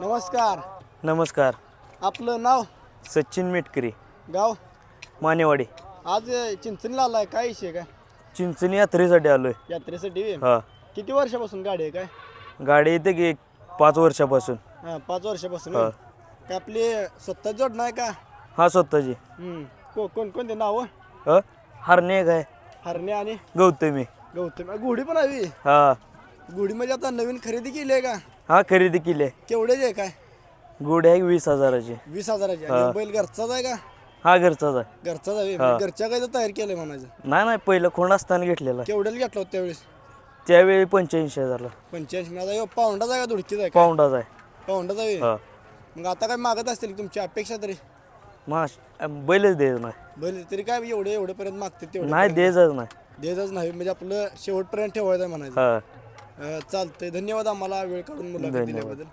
नमस्कार. नमस्कार. आपलं नाव? सचिन मेटकरी. गाव? मानेवाडी. आज चिंचणीला आलाय. काय विषय काय? चिंचणी यात्रेसाठी आलोय. यात्रेसाठी? व्हय? हा. किती वर्षापासून गाडी आहे काय? गाडी येते की एक पाच वर्षापासून. हा पाच वर्षापासून. व्हय? काय आपली स्वतः जोडणं आहे का? हा स्वतःची. हम्म. को कोण कोणते नाव? ह? हरणे आहे हरणे आणि? गौतमी. गौतम. गुढी पण हवी. हा. गुढी म्हणजे आता नवीन खरेदी केली आहे का? हा खरेदी केली आहे. केवढ्याची आहे काय? गुढी आहे वीस हजाराची. वीस हजाराची. आणि बैल घरचाच आहे का? हा घरचाच आहे. घरचाच आहे म्हणजे घरच्या काय तयार केलंय म्हणायचं. नाही नाही पहिलं खोंड असताना घेतलेला. केवढ्याला घेतला होता त्यावेळेस? त्यावेळी पंच्याऐंशी हजारला. पंच्याऐंशी. ह्यो पाऊंडाचा आहे का धुडकीचा आहे पाऊंडाच आहे. पाऊंडाचा आहे हा. मग आता काय मागत असतील तुमची अपेक्षा तरी? बैलच द्यायचं नाही. बैल तरी काय एवढे एवढेपर्यंत मागते तेवढे नाही द्यायचंच नाही. द्यायचंच नाही. म्हणजे आपलं शेवटपर्यंत ठेवायचं आहे म्हणायचं. हा. चालतंय धन्यवाद आम्हाला वेळ काढून मुलाखत धन्यवाद. दिल्याबद्दल